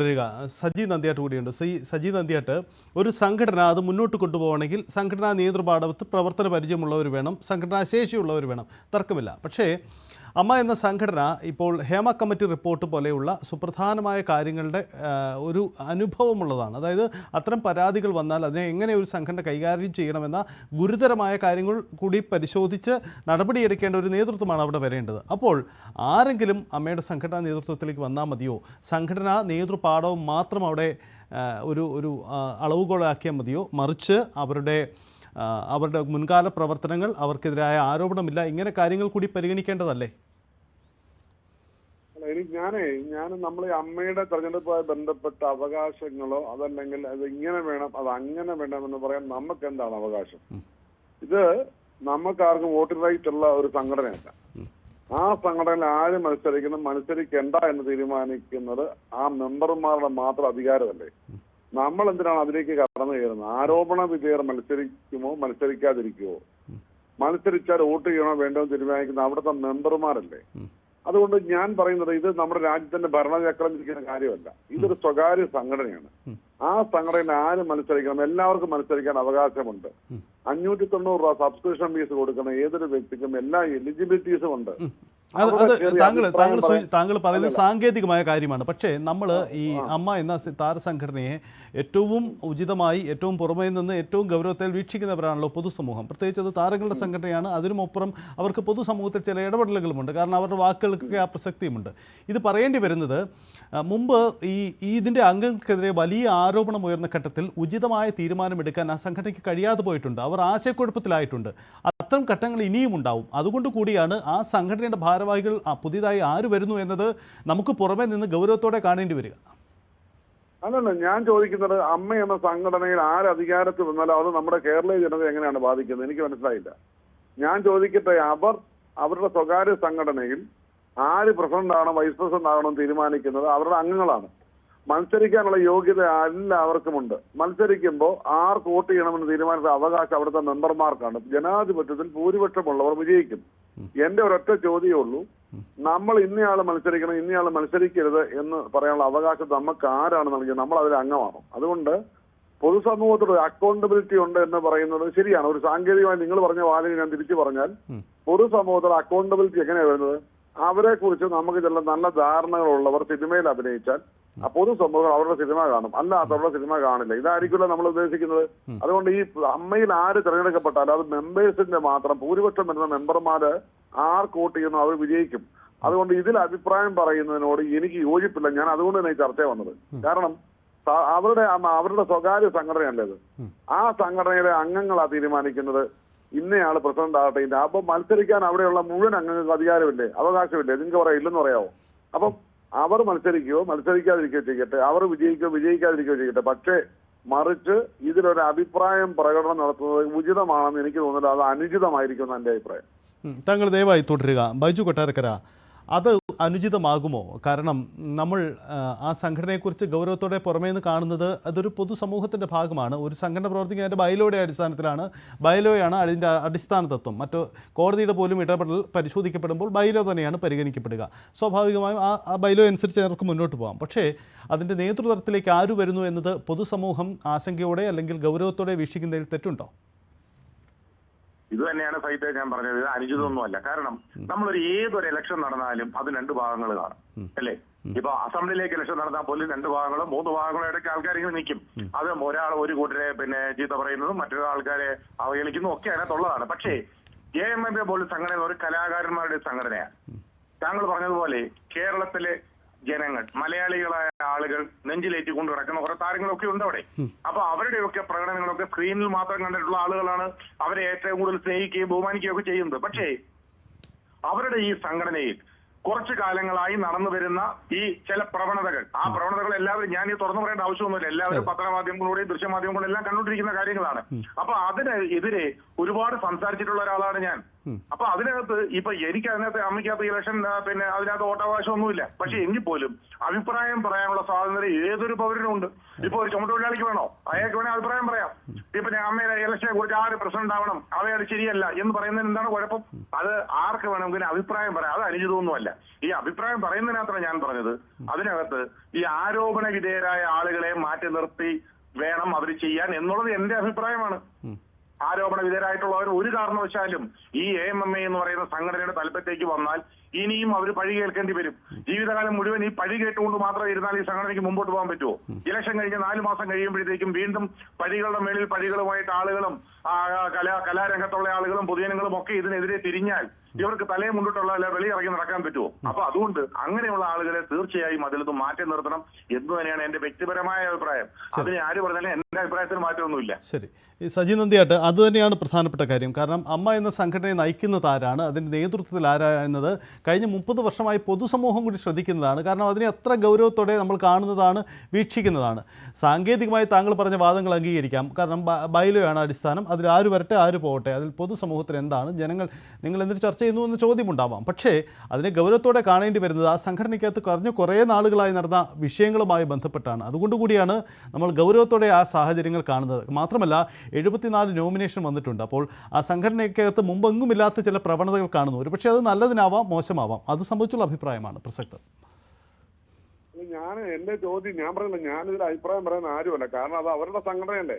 തുടരുക സജി നന്ദിയാട്ട് കൂടിയുണ്ട്. സി സജി നന്ദിയാട്ട് ഒരു സംഘടന അത് മുന്നോട്ട് കൊണ്ടുപോകണമെങ്കിൽ സംഘടനാ നേതൃപാടവത്ത് പ്രവർത്തന പരിചയമുള്ളവർ വേണം സംഘടനാ ശേഷിയുള്ളവർ വേണം. തർക്കമില്ല. പക്ഷേ അമ്മ എന്ന സംഘടന ഇപ്പോൾ ഹേമ കമ്മിറ്റി റിപ്പോർട്ട് പോലെയുള്ള സുപ്രധാനമായ കാര്യങ്ങളുടെ ഒരു അനുഭവമുള്ളതാണ്. അതായത് അത്തരം പരാതികൾ വന്നാൽ അതിനെ എങ്ങനെ ഒരു സംഘടന കൈകാര്യം ചെയ്യണമെന്ന ഗുരുതരമായ കാര്യങ്ങൾ കൂടി പരിശോധിച്ച് നടപടിയെടുക്കേണ്ട ഒരു നേതൃത്വമാണ് അവിടെ വരേണ്ടത്. അപ്പോൾ ആരെങ്കിലും അമ്മയുടെ സംഘടനാ നേതൃത്വത്തിലേക്ക് വന്നാൽ മതിയോ? സംഘടനാ നേതൃപാഠവും മാത്രം അവിടെ ഒരു ഒരു അളവുകോളാക്കിയാൽ മതിയോ? മറിച്ച് അവരുടെ അവരുടെ മുൻകാല പ്രവർത്തനങ്ങൾ അവർക്കെതിരായ ആരോപണമില്ല. ഇങ്ങനെ കാര്യങ്ങൾ കൂടി പരിഗണിക്കേണ്ടതല്ലേ? എനിക്ക് ഞാനേ ഞാൻ നമ്മൾ ഈ അമ്മയുടെ തെരഞ്ഞെടുപ്പുമായി ബന്ധപ്പെട്ട അവകാശങ്ങളോ അതല്ലെങ്കിൽ അത് ഇങ്ങനെ വേണം അത് അങ്ങനെ വേണം എന്ന് പറയാൻ നമുക്ക് എന്താണ് അവകാശം ഇത് നമുക്കാർക്കും വോട്ടിംഗ് റൈറ്റ് ഉള്ള ഒരു സംഘടനയല്ല. ആ സംഘടനയിൽ ആര് മത്സരിക്കണം മത്സരിക്കേണ്ട എന്ന് തീരുമാനിക്കുന്നത് ആ മെമ്പർമാരുടെ മാത്രം അധികാരമല്ലേ? നമ്മൾ എന്തിനാണ് അതിലേക്ക് കടന്നു കയറുന്നത്? ആരോപണ വിധേയർ മത്സരിക്കുമോ മത്സരിക്കാതിരിക്കുമോ മത്സരിച്ചാൽ വോട്ട് ചെയ്യണോ വേണ്ടോ തീരുമാനിക്കുന്ന അവിടുത്തെ മെമ്പർമാരല്ലേ? അതുകൊണ്ട് ഞാൻ പറയുന്നത് ഇത് നമ്മുടെ രാജ്യത്തിന്റെ ഭരണചക്രം ഇരിക്കുന്ന കാര്യമല്ല. ഇതൊരു സ്വകാര്യ സംഘടനയാണ്. ആ സംഘടനയിൽ ആരും മത്സരിക്കണം എല്ലാവർക്കും മത്സരിക്കാൻ അവകാശമുണ്ട്. അഞ്ഞൂറ്റി തൊണ്ണൂറ് രൂപ സബ്സ്ക്രിപ്ഷൻ ഫീസ് കൊടുക്കുന്ന ഏതൊരു വ്യക്തിക്കും എല്ലാ എലിജിബിലിറ്റീസും ഉണ്ട്. അത് അത് താങ്കൾ താങ്കൾ താങ്കൾ പറയുന്നത് സാങ്കേതികമായ കാര്യമാണ്. പക്ഷേ നമ്മൾ ഈ അമ്മ എന്ന താരസംഘടനയെ ഏറ്റവും ഉചിതമായി ഏറ്റവും പുറമേ നിന്ന് ഏറ്റവും ഗൗരവത്തിൽ വീക്ഷിക്കുന്നവരാണല്ലോ പൊതുസമൂഹം. പ്രത്യേകിച്ച് അത് താരങ്ങളുടെ സംഘടനയാണ്. അതിനുമപ്പുറം അവർക്ക് പൊതുസമൂഹത്തിൽ ചില ഇടപെടലുകളുമുണ്ട്. കാരണം അവരുടെ വാക്കുകൾക്കൊക്കെ ആ പ്രസക്തിയുമുണ്ട്. ഇത് പറയേണ്ടി വരുന്നത് മുമ്പ് ഈ ഇതിന്റെ അംഗങ്ങൾക്കെതിരെ വലിയ ആരോപണം ഉയർന്ന ഘട്ടത്തിൽ ഉചിതമായ തീരുമാനമെടുക്കാൻ ആ സംഘടനയ്ക്ക് കഴിയാതെ പോയിട്ടുണ്ട്. അവർ ആശയക്കുഴപ്പത്തിലായിട്ടുണ്ട്. അത്തരം ഘട്ടങ്ങൾ ഇനിയും ഉണ്ടാവും. അതുകൊണ്ട് കൂടിയാണ് ആ സംഘടനയുടെ ഭാരവാഹികൾ പുതിയതായി ആര് വരുന്നു എന്നത് നമുക്ക് പുറമെ നിന്ന് ഗൗരവത്തോടെ കാണേണ്ടി വരിക. അതല്ല ഞാൻ ചോദിക്കുന്നത് അമ്മ എന്ന സംഘടനയിൽ ആര് അധികാരത്തിൽ വന്നാലും അത് നമ്മുടെ കേരളീയ ജനത എങ്ങനെയാണ് ബാധിക്കുന്നത്? എനിക്ക് മനസ്സിലായില്ല. ഞാൻ ചോദിക്കട്ടെ അവർ അവരുടെ സ്വകാര്യ സംഘടനയിൽ ആര് പ്രസിഡന്റ് ആണോ വൈസ് പ്രസിഡന്റ് ആണോ തീരുമാനിക്കുന്നത് അവരുടെ അംഗങ്ങളാണ്. മത്സരിക്കാനുള്ള യോഗ്യത എല്ലാവർക്കുമുണ്ട്. മത്സരിക്കുമ്പോൾ ആർക്ക് വോട്ട് ചെയ്യണമെന്ന് തീരുമാനിച്ച അവകാശം അവിടുത്തെ മെമ്പർമാർക്കാണ്. ജനാധിപത്യത്തിൽ ഭൂരിപക്ഷമുള്ളവർ വിജയിക്കും. എന്റെ ഒരൊറ്റ ചോദ്യമേ ഉള്ളൂ. നമ്മൾ ഇന്നയാൾ മത്സരിക്കണം ഇന്നയാൾ മത്സരിക്കരുത് എന്ന് പറയാനുള്ള അവകാശം നമുക്ക് ആരാണ് നൽകിയത്? നമ്മൾ അതിൽ അംഗമാണോ? അതുകൊണ്ട് പൊതുസമൂഹത്തോട് അക്കൗണ്ടബിലിറ്റി ഉണ്ട് എന്ന് പറയുന്നത് ശരിയാണ്. ഒരു സാങ്കേതികമായി നിങ്ങൾ പറഞ്ഞ വാചകം ഞാൻ തിരിച്ചു പറഞ്ഞാൽ പൊതുസമൂഹത്തോട് അക്കൗണ്ടബിലിറ്റി എങ്ങനെയാണ് വരുന്നത്? അവരെ കുറിച്ച് നമുക്ക് ചില നല്ല ധാരണകളുള്ളവർ സിനിമയിൽ അഭിനയിച്ചാൽ ആ പൊതുസമൂഹം അവരുടെ സിനിമ കാണും. അല്ലാത്തവരുടെ സിനിമ കാണില്ല. ഇതായിരിക്കുമല്ലോ നമ്മൾ ഉദ്ദേശിക്കുന്നത്. അതുകൊണ്ട് ഈ അമ്മയിൽ ആര് തിരഞ്ഞെടുക്കപ്പെട്ടാലും അത് മെമ്പേഴ്സിന്റെ മാത്രം ഭൂരിപക്ഷം വരുന്ന മെമ്പർമാര് ആർ വോട്ട് ചെയ്യുന്നു അവർ വിജയിക്കും. അതുകൊണ്ട് ഇതിൽ അഭിപ്രായം പറയുന്നതിനോട് എനിക്ക് യോജിപ്പില്ല. ഞാൻ അതുകൊണ്ട് തന്നെ ഈ ചർച്ച വന്നത്. കാരണം അവരുടെ അവരുടെ സ്വകാര്യ സംഘടനയല്ലേ അത് ആ സംഘടനയിലെ അംഗങ്ങളാ തീരുമാനിക്കുന്നത്. ഇന്നയാൾ പ്രസിഡന്റ് ആകട്ടെ ഇന്ന് അപ്പൊ മത്സരിക്കാൻ അവിടെയുള്ള മുഴുവൻ അംഗങ്ങൾക്ക് അധികാരമില്ലേ? അവകാശമില്ലേ? നിങ്ങൾക്ക് പറയാം ഇല്ലെന്ന് പറയാമോ അപ്പം അവർ മത്സരിക്കുകയോ മത്സരിക്കാതിരിക്കുകയോ ചെയ്യട്ടെ. അവർ വിജയിക്കുകയോ വിജയിക്കാതിരിക്കുകയോ ചെയ്യട്ടെ. പക്ഷേ മറിച്ച് ഇതിലൊരു അഭിപ്രായം പ്രകടനം നടത്തുന്നത് ഉചിതമാണെന്ന് എനിക്ക് തോന്നുന്നില്ല. അത് അനുചിതമായിരിക്കും എന്റെ അഭിപ്രായം. താങ്കൾ ദയവായി തുടരുക. ബൈജു കൊട്ടാരക്കര അത് അനുചിതമാകുമോ? കാരണം നമ്മൾ ആ, സംഘടനയെക്കുറിച്ച് ഗൗരവത്തോടെ പുറമേ നിന്ന് കാണുന്നത് അതൊരു പൊതുസമൂഹത്തിന്റെ ഭാഗമാണ്. ഒരു സംഘടന പ്രവർത്തിക്കുന്ന അതിന്റെ ബൈലോയുടെ അടിസ്ഥാനത്തിലാണ്. ബൈലോയാണ് അതിന്റെ അടിസ്ഥാന തത്വം. മറ്റു കോടതിയുടെ പോലും ഇടപെടൽ പരിശോധിക്കപ്പെടുമ്പോൾ ബൈലോ തന്നെയാണ് പരിഗണിക്കപ്പെടുക. സ്വാഭാവികമായും ആ ആ ബൈലോ അനുസരിച്ച് അവർക്ക് മുന്നോട്ട് പോകാം പക്ഷേ അതിന്റെ നേതൃത്വത്തിലേക്ക് ആര് വരുന്നു എന്നത് പൊതുസമൂഹം ആശങ്കയോടെ അല്ലെങ്കിൽ ഗൗരവത്തോടെ വീക്ഷിക്കുന്നതിൽ തെറ്റുണ്ടോ? ഇത് തന്നെയാണ് സൈറ്റ് ഞാൻ പറഞ്ഞത്. ഇത് അനുചിതമൊന്നുമല്ല കാരണം നമ്മളൊരു ഏതൊരു ഇലക്ഷൻ നടന്നാലും അത് രണ്ട് ഭാഗങ്ങൾ കാണും. അല്ലേ? ഇപ്പൊ അസംബ്ലിയിലേക്ക് ഇലക്ഷൻ നടന്നാൽ പോലും രണ്ട് ഭാഗങ്ങളും മൂന്ന് ഭാഗങ്ങളും ഇടയ്ക്ക് ആൾക്കാർ ഇങ്ങനെ നിൽക്കും. അത് ഒരാൾ ഒരു കൂട്ടരെ പിന്നെ ചീത്ത പറയുന്നതും മറ്റൊരു ആൾക്കാരെ അവഹേളിക്കുന്നതും ഒക്കെ അതിനകത്തുള്ളതാണ് പക്ഷേ എ എം എം എ പോലും സംഘടന ഒരു കലാകാരന്മാരുടെ സംഘടനയാണ്. താങ്കൾ പറഞ്ഞതുപോലെ കേരളത്തിലെ ജനങ്ങൾ മലയാളികളായ ആളുകൾ നെഞ്ചിലേറ്റി കൊണ്ടു കിടക്കുന്ന കുറെ താരങ്ങളൊക്കെ ഉണ്ട് അവിടെ. അപ്പൊ അവരുടെയൊക്കെ പ്രകടനങ്ങളൊക്കെ സ്ക്രീനിൽ മാത്രം കണ്ടിട്ടുള്ള ആളുകളാണ് അവരെ ഏറ്റവും കൂടുതൽ സ്നേഹിക്കുകയും ബഹുമാനിക്കുകയും ഒക്കെ ചെയ്യുന്നത്. പക്ഷേ അവരുടെ ഈ സംഘടനയിൽ കുറച്ചു കാലങ്ങളായി നടന്നു വരുന്ന ഈ ചില പ്രവണതകൾ ആ പ്രവണതകൾ എല്ലാവരും ഞാൻ ഈ തുറന്നു പറയേണ്ട ആവശ്യമൊന്നുമില്ല. എല്ലാവരും പത്രമാധ്യമങ്ങളിലൂടെയും ദൃശ്യമാധ്യമങ്ങളിലും എല്ലാം കണ്ടുകൊണ്ടിരിക്കുന്ന കാര്യങ്ങളാണ്. അപ്പൊ അതിനെതിരെ ഒരുപാട് സംസാരിച്ചിട്ടുള്ള ഒരാളാണ് ഞാൻ. അപ്പൊ അതിനകത്ത് ഇപ്പൊ എനിക്ക് അതിനകത്ത് അമ്മയ്ക്കകത്ത് ഇലക്ഷൻ പിന്നെ അതിനകത്ത് വോട്ടവകാശം ഒന്നുമില്ല പക്ഷെ എങ്കിൽ പോലും അഭിപ്രായം പറയാനുള്ള സ്വാതന്ത്ര്യം ഏതൊരു പൗരനും ഉണ്ട്. ഇപ്പൊ ഒരു ചുമട്ടുതൊഴിലാളിക്ക് വേണോ? അയാൾക്ക് വേണേ അഭിപ്രായം പറയാം. ഇപ്പൊ ഞാൻ അമ്മയുടെ ഇലക്ഷനെ കുറിച്ച് ആര് പ്രസിഡന്റ് ആവണം? അവയത് ശരിയല്ല എന്ന് പറയുന്നതിന് എന്താണ് കുഴപ്പം? അത് ആർക്ക് വേണമെങ്കിലും അഭിപ്രായം പറയാം. അത് അനുചിതമൊന്നുമല്ല ഈ അഭിപ്രായം പറയുന്നതിനകത്താണ് ഞാൻ പറഞ്ഞത്. അതിനകത്ത് ഈ ആരോപണ വിധേയരായ ആളുകളെ മാറ്റി നിർത്തി വേണം അവർ ചെയ്യാൻ എന്നുള്ളത് എന്റെ അഭിപ്രായമാണ്. ആരോപണ വിധേയരായിട്ടുള്ളവർ ഒരു കാരണവശാലും ഈ എ എം എം എ എന്ന് പറയുന്ന സംഘടനയുടെ തലപ്പത്തേക്ക് വന്നാൽ ഇനിയും അവർ പഴി കേൾക്കേണ്ടി വരും. ജീവിതകാലം മുഴുവൻ ഈ പഴി കേട്ടുകൊണ്ട് മാത്രം ഇരുന്നാൽ ഈ സംഘടനയ്ക്ക് മുമ്പോട്ട് പോകാൻ പറ്റുമോ ഇലക്ഷൻ കഴിഞ്ഞ് നാല് മാസം കഴിയുമ്പോഴത്തേക്കും വീണ്ടും പഴികളുടെ മേളിൽ പഴികളുമായിട്ട് ആളുകളും കലാ കലാരംഗത്തുള്ള ആളുകളും പൊതുജനങ്ങളും ഒക്കെ ഇതിനെതിരെ തിരിഞ്ഞാൽ ഇവർക്ക് തലയെ മുണ്ടിട്ടുള്ള വെളി വെളിയിറങ്ങി നടക്കാൻ പറ്റുമോ അപ്പൊ അതുകൊണ്ട് അങ്ങനെയുള്ള ആളുകളെ തീർച്ചയായും അതിൽ നിന്ന് മാറ്റി നിർത്തണം എന്ന് തന്നെയാണ് എന്റെ വ്യക്തിപരമായ അഭിപ്രായം. അതിന് ആര് പറഞ്ഞാലും എന്റെ അഭിപ്രായത്തിന് മാറ്റമൊന്നുമില്ല. ശരി. ഈ സജി നന്ദിയാട്ട് അത് തന്നെയാണ് പ്രധാനപ്പെട്ട കാര്യം. കാരണം അമ്മ എന്ന സംഘടനയെ നയിക്കുന്നത് ആരാണ്? അതിന്റെ നേതൃത്വത്തിൽ ആരാ എന്നത് കഴിഞ്ഞ മുപ്പത് വർഷമായി പൊതുസമൂഹം കൂടി ശ്രദ്ധിക്കുന്നതാണ്. കാരണം അതിനെ അത്ര ഗൗരവത്തോടെ നമ്മൾ കാണുന്നതാണ് വീക്ഷിക്കുന്നതാണ്. സാങ്കേതികമായി താങ്കൾ പറഞ്ഞ വാദങ്ങൾ അംഗീകരിക്കാം. കാരണം ബൈലോയാണ് അടിസ്ഥാനം. അതിൽ ആര് വരട്ടെ ആര് പോകട്ടെ അതിൽ പൊതുസമൂഹത്തിന് എന്താണ്? ജനങ്ങൾ നിങ്ങൾ എന്തിനു ചർച്ച ചെയ്യുന്നു എന്ന ചോദ്യമുണ്ടാവാം. പക്ഷേ അതിനെ ഗൗരവത്തോടെ കാണേണ്ടി വരുന്നത് ആ സംഘടനയ്ക്കകത്ത് കുറഞ്ഞ കുറേ നാളുകളായി നടന്ന വിഷയങ്ങളുമായി ബന്ധപ്പെട്ടാണ്. അതുകൊണ്ട് കൂടിയാണ് നമ്മൾ ഗൗരവത്തോടെ ആ സാഹചര്യങ്ങൾ കാണുന്നത്. മാത്രമല്ല എഴുപത്തിനാല് നോമിനേഷൻ വന്നിട്ടുണ്ട്. അപ്പോൾ ആ സംഘടനയ്ക്കകത്ത് മുമ്പെങ്ങുമില്ലാത്ത ചില പ്രവണതകൾ കാണുന്നു. ഒരുപക്ഷെ അത് നല്ലതിനാവാം മോശമാവാം അത് സംബന്ധിച്ചുള്ള അഭിപ്രായമാണ് പ്രസക്തം. ഞാൻ എന്റെ ചോദ്യം ഞാൻ പറഞ്ഞില്ല ഞാനിതിൽ അഭിപ്രായം പറയുന്ന ആരുമല്ല. കാരണം അത് അവരുടെ സംഘടനയല്ലേ.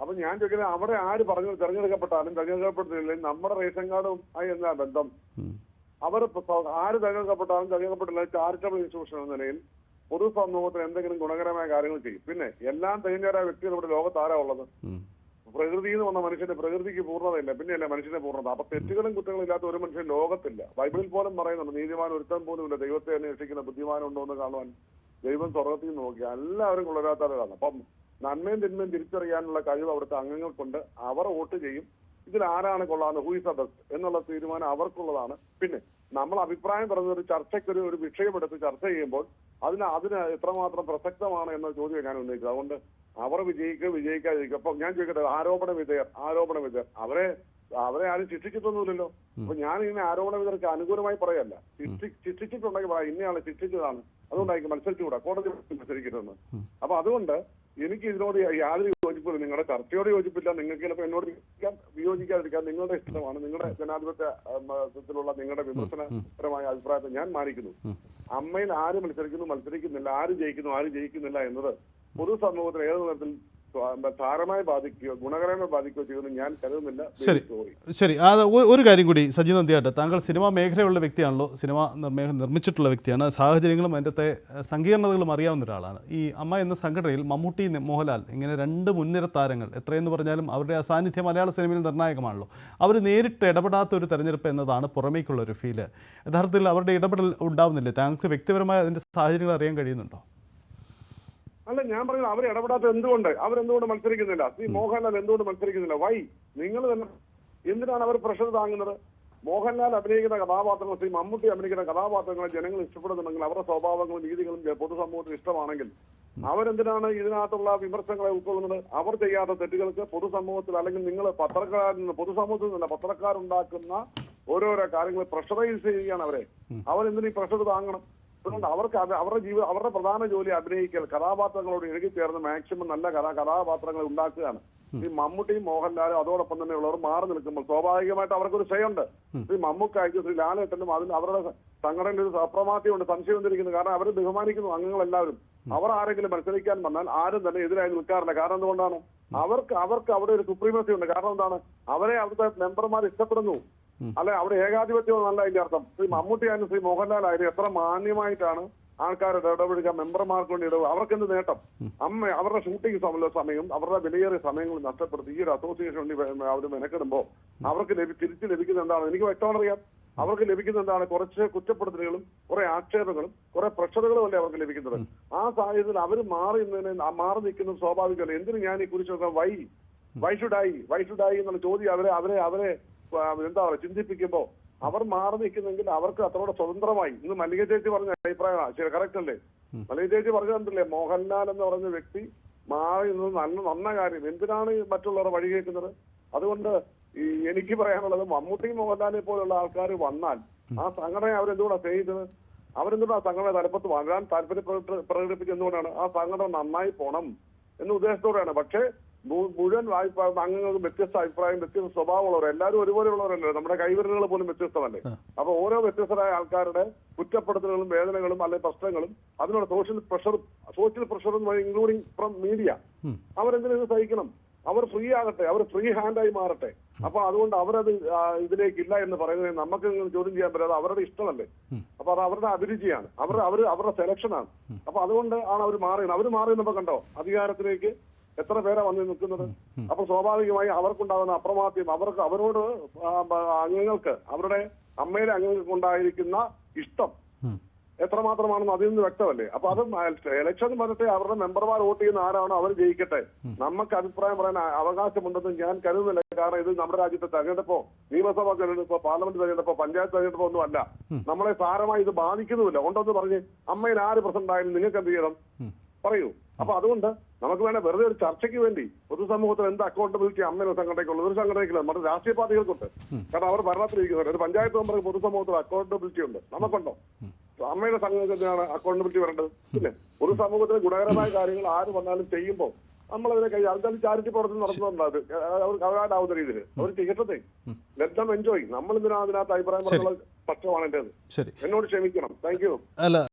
അപ്പൊ ഞാൻ ചോദിക്കുന്നത് അവിടെ ആര് പറഞ്ഞു തെരഞ്ഞെടുക്കപ്പെട്ടാലും തെരഞ്ഞെടുക്കപ്പെട്ടില്ലെങ്കിൽ നമ്മുടെ റേഷൻ കാർഡും ആയി എന്താ ബന്ധം അവർ ആര് തെരഞ്ഞെടുക്കപ്പെട്ടാലും തെരഞ്ഞെടുക്കപ്പെട്ടില്ല. ചാരിറ്റബിൾ ഇൻസ്റ്റിറ്റ്യൂഷൻ എന്ന നിലയിൽ പൊതുസമൂഹത്തിന് എന്തെങ്കിലും ഗുണകരമായ കാര്യങ്ങൾ ചെയ്യും. പിന്നെ എല്ലാം തികഞ്ഞവരായ വ്യക്തികൾ ഇവിടെ ലോകത്ത് ആരാ ഉള്ളത്. പ്രകൃതിയിൽ നിന്ന് വന്ന മനുഷ്യന്റെ പ്രകൃതിക്ക് പൂർണതയില്ല. പിന്നെയല്ല മനുഷ്യന്റെ പൂർണത. അപ്പൊ തെറ്റുകളും കുറ്റങ്ങളും ഇല്ലാത്ത ഒരു മനുഷ്യൻ ലോകത്തില്ല. ബൈബിളിൽ പോലും പറയുന്നുണ്ട് നീതിമാൻ ഒരുത്തൻ പോലും ഇല്ല. ദൈവത്തെ അന്വേഷിക്കുന്ന ബുദ്ധിമാനുണ്ടോ എന്ന് കാണുവാൻ ദൈവം സ്വർഗത്തിൽ നിന്ന് നോക്കി. എല്ലാവരും കൊള്ളരാത്തവരാണ് അപ്പം നന്മയും തിന്മയും തിരിച്ചറിയാനുള്ള കഴിവ് അവിടുത്തെ അംഗങ്ങൾക്കുണ്ട്. അവർ വോട്ട് ചെയ്യും. ഇതിൽ ആരാണ് കൊള്ളാവുന്നത്? ഹൂ ഇസ് ബെസ്റ്റ് എന്നുള്ള തീരുമാനം അവർക്കുള്ളതാണ്. പിന്നെ നമ്മൾ അഭിപ്രായം പറഞ്ഞ ഒരു ചർച്ചയ്ക്ക് ഒരു ഒരു വിഷയമെടുത്ത് ചർച്ച ചെയ്യുമ്പോൾ അതിന് അതിന് എത്രമാത്രം പ്രസക്തമാണ് എന്ന ചോദ്യം ഞാൻ ഉന്നയിച്ചത്. അതുകൊണ്ട് അവർ വിജയിക്കുക വിജയിക്കാതിരിക്കുക അപ്പൊ ഞാൻ ചോദിക്കട്ടെ ആരോപണ വിധേയർ ആരോപണ വിധേയർ അവരെ അവരെ ആരും ശിക്ഷിച്ചിട്ടൊന്നുമില്ലല്ലോ. അപ്പൊ ഞാൻ ഇങ്ങനെ ആരോപണ വിധർക്ക് അനുകൂലമായി പറയല്ല. ശിക്ഷി ശിക്ഷിച്ചിട്ടുണ്ടെങ്കിൽ പറയാം ഇന്നയാളെ ശിക്ഷിച്ചതാണ്. അതുകൊണ്ടായിരിക്കും മത്സരിച്ചുകൂടാ? കോടതി മത്സരിക്കരുതെന്ന്. അപ്പൊ അതുകൊണ്ട് എനിക്ക് ഇതിനോട് യാതൊരു യോജിപ്പില്ല നിങ്ങളുടെ ചർച്ചയോട് യോജിപ്പില്ല. നിങ്ങൾക്ക് ചിലപ്പോൾ എന്നോട് വിയോജിക്കാതിരിക്കാൻ വിയോജിക്കാതിരിക്കാം നിങ്ങളുടെ ഇഷ്ടമാണ്. നിങ്ങളുടെ ജനാധിപത്യത്തിലുള്ള നിങ്ങളുടെ വിമർശനപരമായ അഭിപ്രായത്തെ ഞാൻ മാനിക്കുന്നു. അമ്മയിൽ ആര് മത്സരിക്കുന്നു മത്സരിക്കുന്നില്ല. ആര് ജയിക്കുന്നു ആര് ജയിക്കുന്നില്ല എന്നത് പൊതുസമൂഹത്തിൽ ഏത് തരത്തിൽ സാരമായി ബാധിക്കുകയോ ഗുണകരമായി ബാധിക്കുകയോ ചെയ്യുമെന്ന് ഞാൻ കരുതുന്നില്ല. ശരി. ശരി. അത് ഒരു കാര്യം കൂടി സജി നന്ദിയാട്ടെ. താങ്കൾ സിനിമാ മേഖലയുള്ള വ്യക്തിയാണല്ലോ സിനിമ നിർമ്മേ- നിർമ്മിച്ചിട്ടുള്ള വ്യക്തിയാണ്. സാഹചര്യങ്ങളും അതിന്റെ സങ്കീർണതകളും അറിയാവുന്ന ഒരാളാണ്. ഈ അമ്മ എന്ന സംഘടനയിൽ മമ്മൂട്ടി മോഹൻലാൽ ഇങ്ങനെ രണ്ട് മുൻനിര താരങ്ങൾ എത്രയെന്ന് പറഞ്ഞാലും അവരുടെ അസാന്നിധ്യം സാന്നിധ്യം മലയാള സിനിമയിൽ നിർണായകമാണല്ലോ. അവർ നേരിട്ട് ഇടപെടാത്ത ഒരു തെരഞ്ഞെടുപ്പ് എന്നതാണ് പുറമേക്കുള്ള ഒരു ഫീൽ. യഥാർത്ഥത്തിൽ അവരുടെ ഇടപെടൽ ഉണ്ടാവുന്നില്ലേ. താങ്കൾക്ക് വ്യക്തിപരമായ അതിന്റെ സാഹചര്യങ്ങൾ അറിയാൻ കഴിയുന്നുണ്ടോ? അല്ല ഞാൻ പറയുന്നത് അവർ ഇടപെടാത്ത എന്തുകൊണ്ട്? അവരെന്തുകൊണ്ട് മത്സരിക്കുന്നില്ല? ശ്രീ മോഹൻലാൽ എന്തുകൊണ്ട് മത്സരിക്കുന്നില്ല? വൈ നിങ്ങൾ തന്നെ എന്തിനാണ് അവർ പ്രഷർ താങ്ങുന്നത്? മോഹൻലാൽ അഭിനയിക്കുന്ന കഥാപാത്രങ്ങൾ ശ്രീ മമ്മൂട്ടി അഭിനയിക്കുന്ന കഥാപാത്രങ്ങളെ ജനങ്ങൾ ഇഷ്ടപ്പെടുന്നുണ്ടെങ്കിൽ അവരുടെ സ്വഭാവങ്ങളും രീതികളും പൊതുസമൂഹത്തിന് ഇഷ്ടമാണെങ്കിൽ അവരെന്തിനാണ് ഇതിനകത്തുള്ള വിമർശനങ്ങളെ ഉൾക്കൊള്ളുന്നത്? അവർ ചെയ്യാത്ത തെറ്റുകൾക്ക് പൊതുസമൂഹത്തിൽ അല്ലെങ്കിൽ നിങ്ങൾ പത്രക്കാരിൽ നിന്ന് പൊതുസമൂഹത്തിൽ നിന്ന് പത്രക്കാരുണ്ടാക്കുന്ന ഓരോരോ കാര്യങ്ങൾ പ്രഷറൈസ് ചെയ്യുകയാണ് അവരെ. അവരെന്തിനീ പ്രഷർ താങ്ങണം? അതുകൊണ്ട് അവർക്ക് അവരുടെ ജീവിത അവരുടെ പ്രധാന ജോലി അഭിനയിക്കൽ കഥാപാത്രങ്ങളോട് ഇഴുകിച്ചേർന്ന് മാക്സിമം നല്ല കഥാ കഥാപാത്രങ്ങൾ ഉണ്ടാക്കുകയാണ്. ഈ മമ്മൂട്ടിയും മോഹൻലാലും അതോടൊപ്പം തന്നെ ഉള്ളവർ മാറി നിൽക്കുമ്പോൾ സ്വാഭാവികമായിട്ട് അവർക്കൊരു ക്ഷയുണ്ട് ഈ മമ്മൂക്കായിട്ട് ശ്രീ ലാലേട്ടനും അതിൽ അവരുടെ സംഘടനയിൽ ഒരു അപ്രമാത്യമുണ്ട് സംശയം വന്നിരിക്കുന്നു കാരണം അവർ ബഹുമാനിക്കുന്നു അംഗങ്ങളെല്ലാവരും. അവർ ആരെങ്കിലും മത്സരിക്കാൻ വന്നാൽ ആരും തന്നെ എതിരായി നിൽക്കാറില്ല. കാരണം എന്തുകൊണ്ടാണ്? അവർക്ക് അവർക്ക് അവിടെ ഒരു സുപ്രീമസി ഉണ്ട്. കാരണം എന്താണ്? അവരെ അവിടുത്തെ മെമ്പർമാർ ഇഷ്ടപ്പെടുന്നു. അല്ലെ അവിടെ ഏകാധിപത്യം എന്നല്ല അതിന്റെ അർത്ഥം. ശ്രീ മമ്മൂട്ടി ആയാലും ശ്രീ മോഹൻലാൽ ആയാലും എത്ര മാന്യമായിട്ടാണ് ആൾക്കാരുടെ ഇടപെടുക മെമ്പർമാർക്ക് വേണ്ടി ഇടപെടുക. അവർക്ക് എന്ത് നേട്ടം? അമ്മ അവരുടെ ഷൂട്ടിംഗ് സമയ സമയം അവരുടെ വിലയേറിയ സമയങ്ങൾ നഷ്ടപ്പെടുത്തി ഈ ഒരു അസോസിയേഷൻ വേണ്ടി അവർ മെനക്കെടുമ്പോ അവർക്ക് ലഭി തിരിച്ചു ലഭിക്കുന്ന എന്താണ്? എനിക്ക് വ്യക്തമാണ് അറിയാം? അവർക്ക് ലഭിക്കുന്ന എന്താണ്? കുറച്ച് കുറ്റപ്പെടുത്തലുകളും കുറെ ആക്ഷേപങ്ങളും കുറെ പ്രഷറുകളും അല്ലേ അവർക്ക് ലഭിക്കുന്നത്. ആ സാഹചര്യത്തിൽ അവർ മാറി മാറി നിൽക്കുന്നത് സ്വാഭാവികമല്ല? എന്തിനു ഞാൻ ഈ കുറിച്ച് why? Why why should I why should I എന്നുള്ള ചോദ്യം അവരെ അവരെ അവരെ എന്താ പറയുക ചിന്തിപ്പിക്കുമ്പോ അവർ മാറി നിൽക്കുന്നെങ്കിൽ അവർക്ക് അത്രയോടെ സ്വതന്ത്രമായി. ഇന്ന് മല്ലിക ചേച്ചി പറഞ്ഞ അഭിപ്രായമാണ്. ശരി കറക്റ്റ് അല്ലേ? മല്ലിക ചേച്ചി പറഞ്ഞിട്ടില്ലേ മോഹൻലാൽ എന്ന് പറഞ്ഞ വ്യക്തി മാറി നിന്ന് നല്ല നന്ന കാര്യം. എന്തിനാണ് മറ്റുള്ളവരെ മറ്റുള്ളവർ വഴി കേൾക്കുന്നത്? അതുകൊണ്ട് ഈ എനിക്ക് പറയാനുള്ളത് മമ്മൂട്ടി മോഹൻലാലിനെ പോലുള്ള ആൾക്കാർ വന്നാൽ ആ സംഘടന അവരെന്തുകൊണ്ടാണ് ചെയ്തത്? അവരെന്തുകൊണ്ട് ആ സംഘടന തലപ്പത്ത് വരാൻ താല്പര്യം പ്രകടിപ്പിച്ചെന്നുകൊണ്ടാണ് ആ സംഘടന നന്നായി പോണം എന്ന ഉദ്ദേശത്തോടെയാണ്. പക്ഷേ മുഴുവൻ വായ്പ അംഗങ്ങൾക്ക് വ്യത്യസ്ത അഭിപ്രായം വ്യത്യസ്ത സ്വഭാവമുള്ളവർ എല്ലാവരും ഒരുപോലെയുള്ളവരല്ലേ നമ്മുടെ കൈവിരലുകൾ പോലും വ്യത്യസ്തമല്ലേ? അപ്പൊ ഓരോ വ്യത്യസ്തരായ ആൾക്കാരുടെ കുറ്റപ്പെടുത്തലുകളും വേദനകളും അല്ലെങ്കിൽ പ്രശ്നങ്ങളും അതിനുള്ള സോഷ്യൽ പ്രഷർ സോഷ്യൽ പ്രഷറും ഇൻക്ലൂഡിംഗ് ഫ്രം മീഡിയ അവരെന്തിനും ഇത് സഹിക്കണം? അവർ ഫ്രീ ആകട്ടെ അവർ ഫ്രീ ഹാൻഡായി മാറട്ടെ. അപ്പൊ അതുകൊണ്ട് അവരത് ഇതിലേക്കില്ല എന്ന് പറയുന്നത് നമുക്ക് ചോദ്യം ചെയ്യാൻ പറ്റാതെ അവരുടെ ഇഷ്ടമല്ലേ? അപ്പൊ അത് അവരുടെ അഭിരുചിയാണ്. അവർ അവർ അവരുടെ സെലക്ഷനാണ് അപ്പൊ അതുകൊണ്ട് ആണ് അവർ മാറിയത്. അവർ മാറിയെന്നപ്പോ കണ്ടോ? അധികാരത്തിലേക്ക് എത്ര പേരാ വന്ന് നിൽക്കുന്നത്? അപ്പൊ സ്വാഭാവികമായി അവർക്കുണ്ടാകുന്ന അപ്രമാദ്യം അവർക്ക് അവരോട് അംഗങ്ങൾക്ക് അവരുടെ അമ്മയിലെ അംഗങ്ങൾക്ക് ഉണ്ടായിരിക്കുന്ന ഇഷ്ടം എത്രമാത്രമാണെന്ന് അതിൽ നിന്ന് വ്യക്തമല്ലേ? അപ്പൊ അത് ഇലക്ഷൻ വരട്ടെ അവരുടെ മെമ്പർമാർ വോട്ട് ചെയ്യുന്ന ആരാണോ അവർ ജയിക്കട്ടെ. നമുക്ക് അഭിപ്രായം പറയാൻ അവകാശമുണ്ടെന്ന് ഞാൻ കരുതുന്നില്ല. കാരണം ഇത് നമ്മുടെ രാജ്യത്തെ തെരഞ്ഞെടുപ്പോ നിയമസഭാ തെരഞ്ഞെടുപ്പോ പാർലമെന്റ് തെരഞ്ഞെടുപ്പോ പഞ്ചായത്ത് തെരഞ്ഞെടുപ്പോ ഒന്നും അല്ല. നമ്മളെ സാരമായി ഇത് ബാധിക്കുന്നുമില്ല. ഉണ്ടെന്ന് പറഞ്ഞ് അമ്മയിൽ ആര് പ്രസിഡന്റ് ആയാലും നിങ്ങൾക്ക് എന്ത് ചെയ്യണം? പറയൂ. അപ്പൊ അതുകൊണ്ട് നമുക്ക് വേണേ വെറുതെ ഒരു ചർച്ചയ്ക്ക് വേണ്ടി പൊതുസമൂഹത്തിൽ എന്ത് അക്കൗണ്ടബിലിറ്റി അമ്മയുടെ സംഘടനയ്ക്കുള്ളത് ഒരു സംഘടനയ്ക്കില്ല നമ്മുടെ രാഷ്ട്രീയ പാർട്ടികൾക്കുണ്ട്. കാരണം അവർ ഭരണത്തിലിരിക്കുന്നവർ ഒരു പഞ്ചായത്ത് മെമ്പർക്ക് പൊതുസമൂഹത്തിൽ അക്കൗണ്ടബിലിറ്റി ഉണ്ട്. നമുക്കുണ്ടോ? അമ്മയുടെ സംഘടനയാണ് അക്കൗണ്ടബിലിറ്റി വരേണ്ടത് പിന്നെ സമൂഹത്തിന് ഗുണകരമായ കാര്യങ്ങൾ ആര് വന്നാലും ചെയ്യുമ്പോൾ നമ്മൾ അതിനെ കൈ എന്തായാലും ചാരിറ്റി പ്രവർത്തനം നടത്തുന്നുണ്ട് അത്? അവർക്ക് അവരാടാവുന്ന രീതിയിൽ അവർ ചെയ്യട്ടെ. ലെറ്റം എൻജോയ് നമ്മൾ ഇതിനകത്ത് അഭിപ്രായം പറയാനുള്ള പക്ഷമാണ് എന്റേത് എന്നോട് ക്ഷമിക്കണം. താങ്ക് യു അല്ല